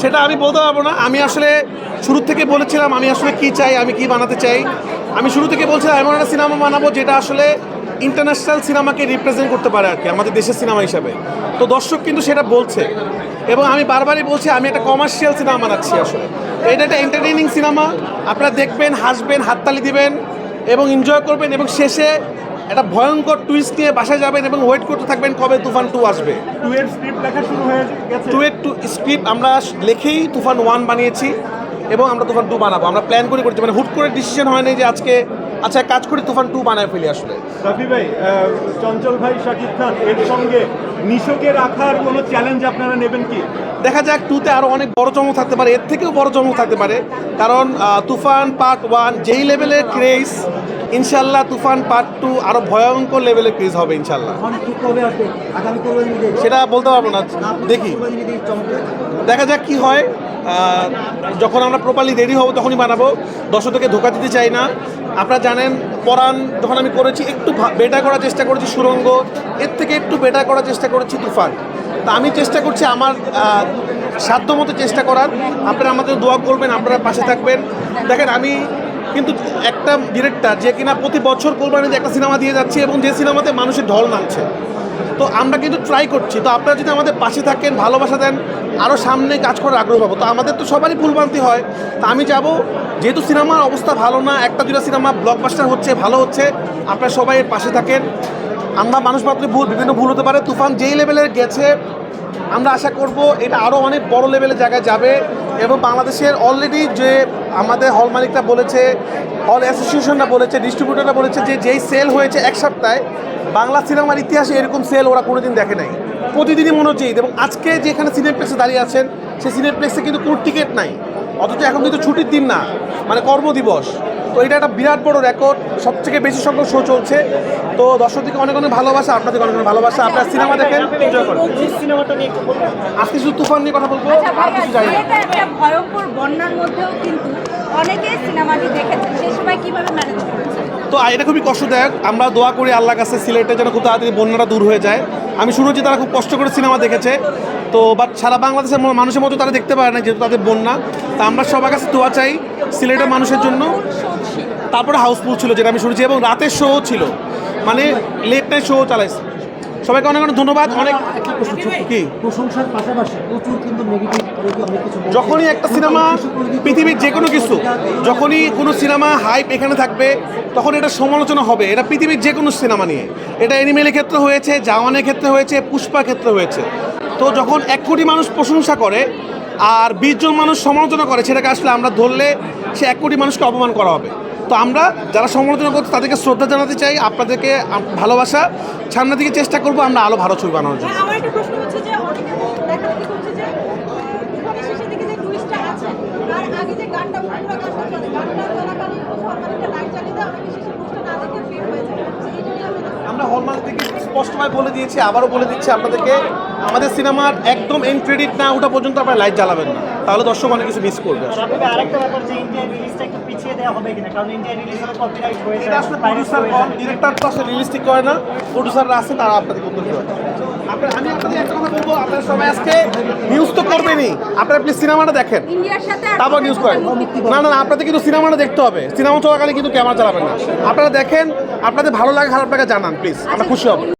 সেটা আমি বলতে পারব না। আমি আসলে শুরু থেকে বলেছিলাম আমি আসলে কি চাই, আমি কি বানাতে চাই। আমি শুরু থেকে বলছিলাম এমন একটা সিনেমা বানাবো যেটা আসলে ইন্টারন্যাশনাল সিনেমাকে রিপ্রেজেন্ট করতে পারে আর কি, আমাদের দেশের সিনেমা হিসাবে। তো দর্শক কিন্তু সেটা বলছে। এবং আমি বারবারই বলছি, আমি একটা কমার্শিয়াল সিনেমা বানাচ্ছি আসলে। এটা একটা এন্টারটেইনিং সিনেমা। আপনারা দেখবেন, হাসবেন, হাততালি দিবেন এবং এনজয় করবেন এবং শেষে একটা ভয়ঙ্কর টুইস্ট নিয়ে বাসায় যাবেন এবং ওয়েট করতে থাকবেন কবে তুফান টু আসবে। টু এর স্ক্রিপ্ট লেখা শুরু হয়ে গেছে। টু এর টু স্ক্রিপ্ট আমরা লেখেই তুফান ওয়ান বানিয়েছি এবং আমরা তুফান টু বানাবো। আমরা প্ল্যান করে করছি মানে হুট করে ডিসিশন হয় নাই যে আজকে আচ্ছা কাজ করে তুফান টু বানায় ফেলি আসলে। রাফি ভাই চঞ্চল ভাই শাকিব খান এর সঙ্গে নিশোকে রাখার কোনো চ্যালেঞ্জ আপনারা নেবেন কি? দেখা যাক টুতে আরও অনেক বড় চমক থাকতে পারে এর থেকেও বড় চমক থাকতে পারে। কারণ তুফান পার্ট ওয়ান যেই লেভেলের ক্রেজ ইনশাল্লাহ তুফান পার্ট টু আরও ভয়ঙ্কর লেভেলে ক্রেজ হবে ইনশাল্লাহ। সেটা বলতে পারব না দেখি। দেখা যাক কি হয়। যখন আমরা প্রপারলি রেডি হব তখনই বানাবো। দর্শকদেরকে ধোকা দিতে চাই না। আপনারা জানেন পরাণ যখন আমি করেছি একটু বেটার করার চেষ্টা করেছি সুরঙ্গ। এর থেকে একটু বেটার করার চেষ্টা করেছি তুফান। তা আমি চেষ্টা করছি আমার সাধ্য মতো চেষ্টা করার। আপনারা আমাদের দোয়া করবেন আপনারা পাশে থাকবেন। দেখেন আমি কিন্তু একটা ডিরেক্টর যে কিনা প্রতি বছর কোরবানিতে একটা সিনেমা দিয়ে যাচ্ছে এবং যে সিনেমাতে মানুষের ঢল নামছে। তো আমরা কিন্তু ট্রাই করছি। তো আপনারা যদি আমাদের পাশে থাকেন, ভালোবাসা দেন আরও সামনে কাজ করার আগ্রহ পাবো। তো আমাদের তো সবারই ভুলভ্রান্তি হয়। তা আমি যাব। যেহেতু সিনেমার অবস্থা ভালো না, একটা দুটা সিনেমা ব্লকবাস্টার হচ্ছে, ভালো হচ্ছে। আপনারা সবাই এর পাশে থাকেন। আমরা মানুষ মাত্র ভুল, বিভিন্ন ভুল হতে পারে। তুফান যেই লেভেলের গেছে, আমরা আশা করব এটা আরও অনেক বড় লেভেলের জায়গায় যাবে। এবং বাংলাদেশের অলরেডি যে আমাদের হল মালিকরা বলেছে হল অ্যাসোসিয়েশনরা বলেছে ডিস্ট্রিবিউটররা বলেছে যে যেই সেল হয়েছে এক সপ্তাহে, বাংলা সিনেমার ইতিহাসে এরকম সেল ওরা কোনোদিন দেখে নাই প্রতিদিনই মনে হচ্ছে। এবং আজকে যেখানে সিনেপ্লেক্সে দাঁড়িয়ে আছেন, সেই সিনেপ্লেক্সে কিন্তু কোনো টিকিট নাই অথচ এখন কিন্তু ছুটির দিন না মানে কর্মদিবস তো এটা একটা বিরাট বড় রেকর্ড সবথেকে বেশি সংখ্যক শো চলছে। তো দর্শকদেরকে অনেক অনেক ভালোবাসা আপনাদের অনেক অনেক ভালোবাসা। আপনার সিনেমা দেখেন। এনজয় করেন। আজকে শুধু তুফান নিয়ে কথা বলব আচ্ছা আর কিছু জানি না। এটা একটা ভয়ঙ্কর বন্যার মধ্যেও কিন্তু অনেকে সিনেমাটি দেখেছে সেই সময় কীভাবে ম্যানেজ করেছে তো এটা খুবই কষ্টদায়ক। আমরা দোয়া করি আল্লাহ কাছে সিলেটে যেন খুব তাড়াতাড়ি বন্যাটা দূর হয়ে যায়। আমি শুনেছি তারা খুব কষ্ট করে সিনেমা দেখেছে। তো বাট সারা বাংলাদেশের মানুষের মতো তারা দেখতে পারে না যেহেতু তাদের বন্যা। তা আমরা সবার কাছে দোয়া চাই সিলেটের মানুষের জন্য। তারপরে হাউসফুল ছিল যেটা আমি শুনেছি এবং রাতের শো ছিল। মানে লেট নাইট শো চালাইছে। সবাইকে অনেক অনেক ধন্যবাদ। অনেক কি? প্রশংসার পাশাপাশি প্রচুর কিন্তু নেগেটিভ। যখনই একটা সিনেমা পৃথিবীর যে কোনো কিছু যখনই কোনো সিনেমা হাইপ এখানে থাকবে তখন এটা সমালোচনা হবে। এটা পৃথিবীর যে কোনো সিনেমা নিয়ে। এটা অ্যানিমেলের ক্ষেত্রে হয়েছে জাওয়ানের ক্ষেত্রে হয়েছে পুষ্পার ক্ষেত্রে হয়েছে। তো যখন এক কোটি মানুষ প্রশংসা করে আর বিশ জন মানুষ সমালোচনা করে সেটাকে আসলে আমরা ধরলে সে এক কোটি মানুষকে অপমান করা হবে। তো আমরা যারা সমালোচনা করছে তাদেরকে শ্রদ্ধা জানাতে চাই, আপনাদেরকে ভালোবাসা। সামনের দিকে চেষ্টা করব আমরা আলো ভালো ছবি বানানোর জন্য। আমার একটা প্রশ্ন হচ্ছে যে অনেকে দেখাদেখি করছে যে জীবনের শেষের দিকে যে টুইস্টটা আছে আর আগে যে গানটা পুরো গানটা চলে গানটা চলাকালীন সরকারিটা লাইট জ্বালিয়ে দেয় অনেকে শেষে টুইস্টটা না দেখে বের হয়ে যায় তো এই জন্যই আমি আমরা হলমার্ক থেকে স্পষ্টভাবে বলে দিয়েছি আবারও বলে দিচ্ছি আপনাদেরকে আমাদের সিনেমার একদম এন্ড ক্রেডিট না ওঠা পর্যন্ত আপনারা লাইট জ্বালাবেন না। তাহলে দর্শক অনেক কিছু মিস করবে। আসলে। আরেকটা ব্যাপার যে ইন্ডিয়ান রিলিজটা একটু পিছিয়ে দেওয়া হবে কিনা কারণ ইন্ডিয়ান রিলিজ হলে কপিরাইট হয়ে যায় আসলে piracy প্রডিউসার কম যায়। ডিরেক্টর তো আসলে রিলিস্টিক করে না প্রডিউসাররা আছে তারা আপনাদের উত্তর দেবে। আপনার আমি আপনাদের একটা কথা বলব আপনারা সবাই আজকে নিউজ তো করবেনই। আপনারা প্লিজ সিনেমাটা দেখেন। তারপর নিউজ করেন। না না না আপনাদের কিন্তু সিনেমাটা দেখতে হবে। সিনেমা চলাকালীন কিন্তু ক্যামেরা চালাবেন না। আপনারা দেখেন আপনাদের ভালো লাগে খারাপ লাগে জানান প্লিজ আমরা খুশি হব।